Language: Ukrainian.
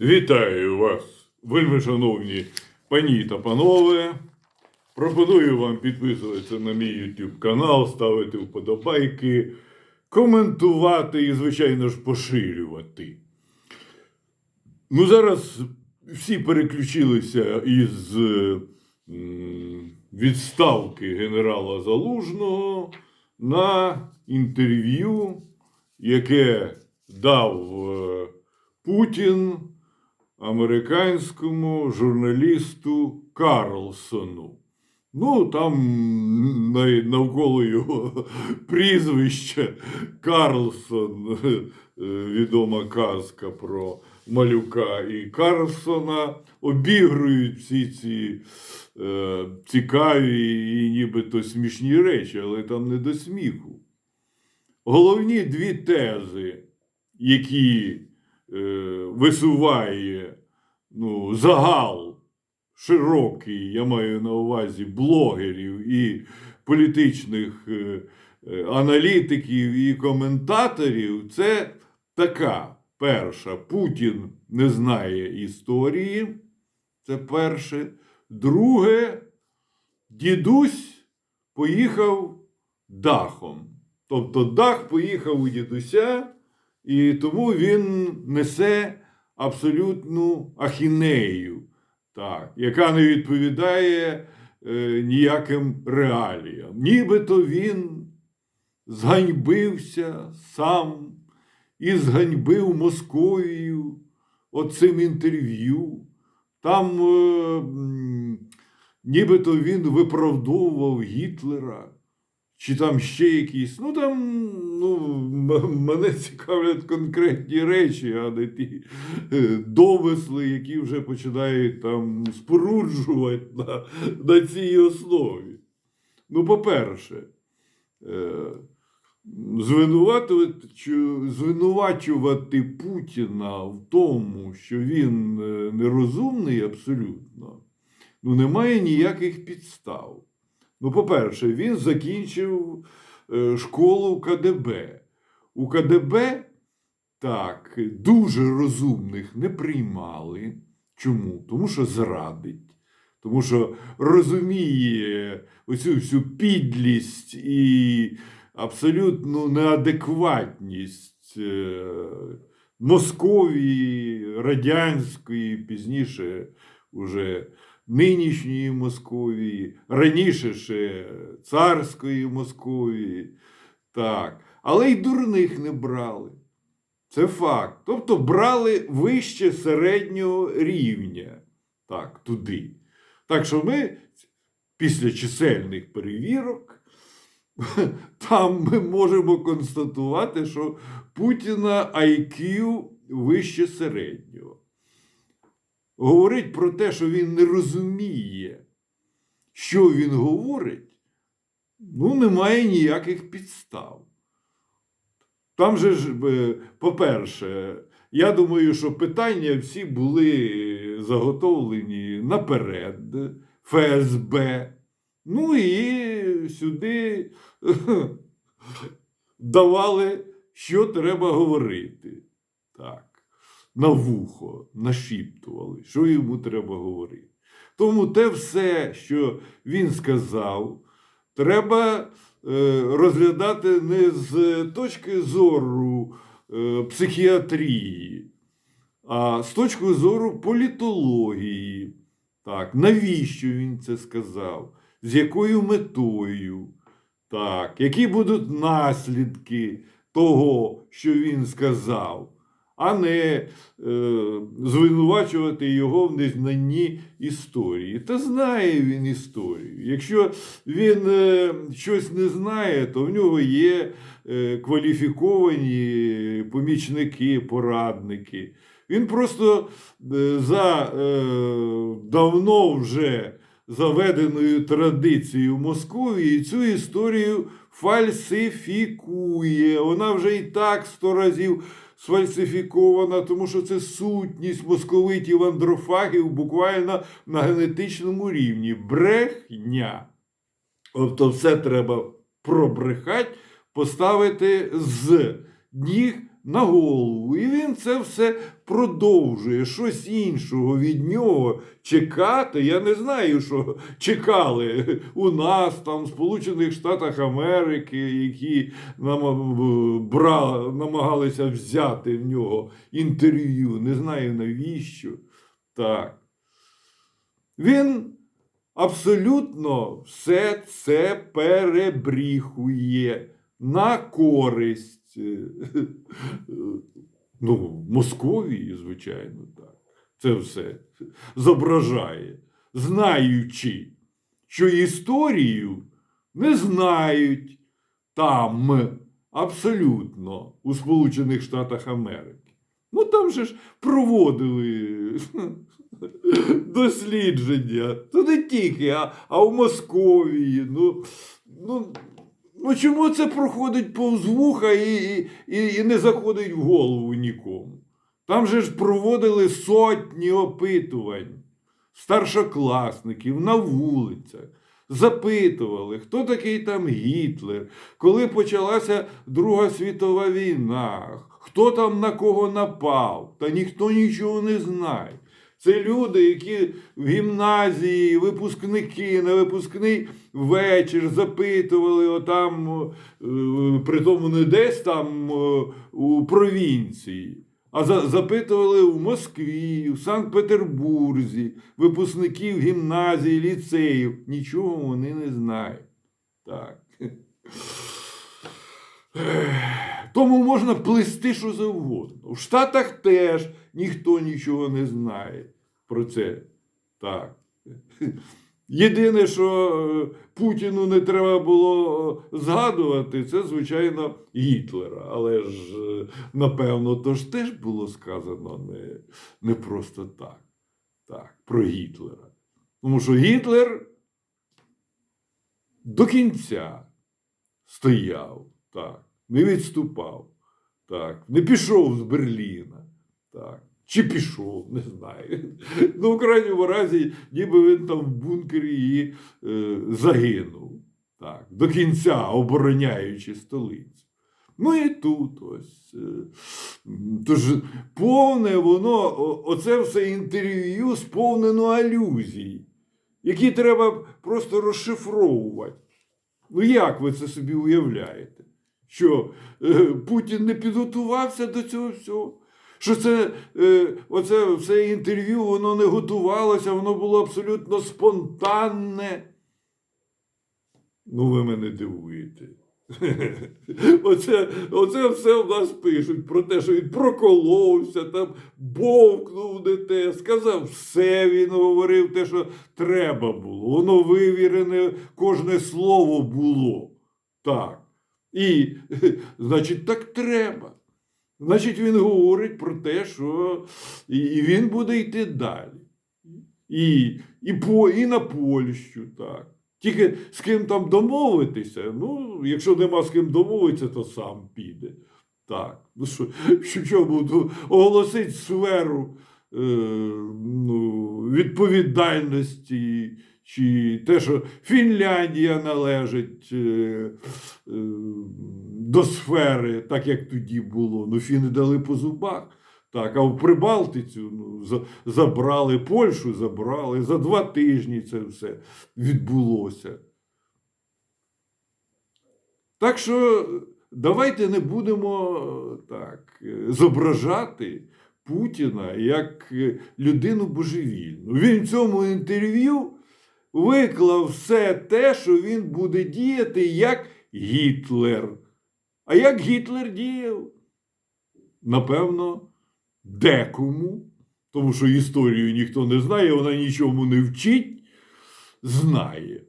Вітаю вас, вельми шановні пані та панове. Пропоную вам підписуватися на мій YouTube канал, ставити вподобайки, коментувати і, звичайно ж, поширювати. Ну, зараз всі переключилися із відставки генерала Залужного на інтерв'ю, яке дав е, Путін американському журналісту Карлсону. Ну, там навколо його прізвища Карлсон, відома казка про малюка і Карлсона, обігрують всі ці е, цікаві і нібито смішні речі, але там не до сміху. Головні дві тези, які висуває ну, загал широкий, я маю на увазі блогерів і політичних е, е, аналітиків і коментаторів, це така перша. Путін не знає історії. Це перше. Друге, дідусь поїхав дахом. Тобто дах поїхав у дідуся, і тому він несе абсолютну ахінею, так, яка не відповідає е, ніяким реаліям. Нібито він зганьбився сам і зганьбив Московію оцим інтерв'ю. Там е, нібито він виправдовував Гітлера. Чи там ще якісь. Ну там ну, мене цікавлять конкретні речі, а не ті е, домисли, які вже починають там споруджувати на, на цій основі. Ну, по-перше, е, звинувачувати, чи- звинувачувати Путіна в тому, що він е, нерозумний абсолютно, ну, немає ніяких підстав. Ну, по-перше, він закінчив е, школу КДБ. У КДБ так, дуже розумних не приймали. Чому? Тому що зрадить, тому що розуміє оцю всю підлість і абсолютну неадекватність е, Московії, радянської, пізніше уже нинішньої Московії, раніше ще царської Московії. Так. Але й дурних не брали. Це факт. Тобто брали вище середнього рівня. Так, туди. Так що ми після чисельних перевірок там ми можемо констатувати, що Путіна IQ вище середнього. Говорить про те, що він не розуміє, що він говорить, ну, немає ніяких підстав. Там же ж, е, по-перше, я думаю, що питання всі були заготовлені наперед, ФСБ. Ну і сюди давали, що треба говорити. Так, на вухо, нашіптували, що йому треба говорити. Тому те все, що він сказав, треба е, розглядати не з точки зору е, психіатрії, а з точки зору політології. Так, навіщо він це сказав? З якою метою? Так, які будуть наслідки того, що він сказав, а не е, звинувачувати його в незнанні історії. Та знає він історію. Якщо він е, щось не знає, то в нього є е, кваліфіковані помічники, порадники. Він просто за давно вже заведеною традицією Московії цю історію фальсифікує. Вона вже і так сто разів сфальсифікована, тому що це сутність московитів андрофагів буквально на генетичному рівні. Брехня. Тобто все треба пробрехати, поставити з ніг на голову. І він це все продовжує. Щось іншого від нього чекати. Я не знаю, що чекали у нас, там, в Сполучених Штатах Америки, які нам, бра, намагалися взяти в нього інтерв'ю. Не знаю навіщо. Так. Він абсолютно все це перебріхує на користь е, ну, Московії, звичайно, так. Це все зображає, знаючи, що історію не знають там абсолютно у Сполучених Штатах Америки. Ну там же ж проводили дослідження. То не тільки, а, а в Московії. Ну, ну, ну чому це проходить повз вуха і, і, і не заходить в голову нікому? Там же ж проводили сотні опитувань старшокласників на вулицях. Запитували, хто такий там Гітлер, коли почалася Друга світова війна, хто там на кого напав, та ніхто нічого не знає. Це люди, які в гімназії, випускники на випускний вечір запитували отам, е, при тому не десь там у провінції, а запитували в Москві, в Санкт-Петербурзі, випускників гімназії, ліцеїв. Нічого вони не знають. Так. Тому можна плести що завгодно. В Штатах теж ніхто нічого не знає про це. Так. Єдине, що е, Путіну не треба було е, згадувати, це, звичайно, Гітлера. Але ж, е, напевно, то ж теж було сказано не, не просто так. Так, про Гітлера. Тому що Гітлер до кінця стояв, так, не відступав, так, не пішов з Берліна. Так. Чи пішов, не знаю. Ну, в крайньому разі, ніби він там в бункері і е, загинув. Так, до кінця обороняючи столицю. Ну і тут ось. Е, тож повне воно, оце все інтерв'ю сповнено алюзій, які треба просто розшифровувати. Ну як ви це собі уявляєте? Що е, Путін не підготувався до цього всього? Що це е, оце все інтерв'ю, воно не готувалося, воно було абсолютно спонтанне. Ну, ви мене дивуєте. Оце, оце все в нас пишуть про те, що він проколовся, там бовкнув не те, сказав все, він говорив те, що треба було. Воно вивірене, кожне слово було. Так. І, значить, так треба. Значить, він говорить про те, що і він буде йти далі. І, і, по, і на Польщу, так. Тільки з ким там домовитися, ну, якщо нема з ким домовитися, то сам піде. Так. Ну, що, що, буду оголосити сферу е, ну, відповідальності, чи те, що Фінляндія належить е, е, до сфери, так як тоді було. Ну, фіни дали по зубах. Так, а в Прибалтицю ну, забрали Польщу, забрали. За два тижні це все відбулося. Так що давайте не будемо е, так зображати Путіна як людину божевільну. Він в цьому інтерв'ю виклав все те, що він буде діяти як Гітлер. А як Гітлер діяв? Напевно, декому, тому що історію ніхто не знає, вона нічому не вчить, знає.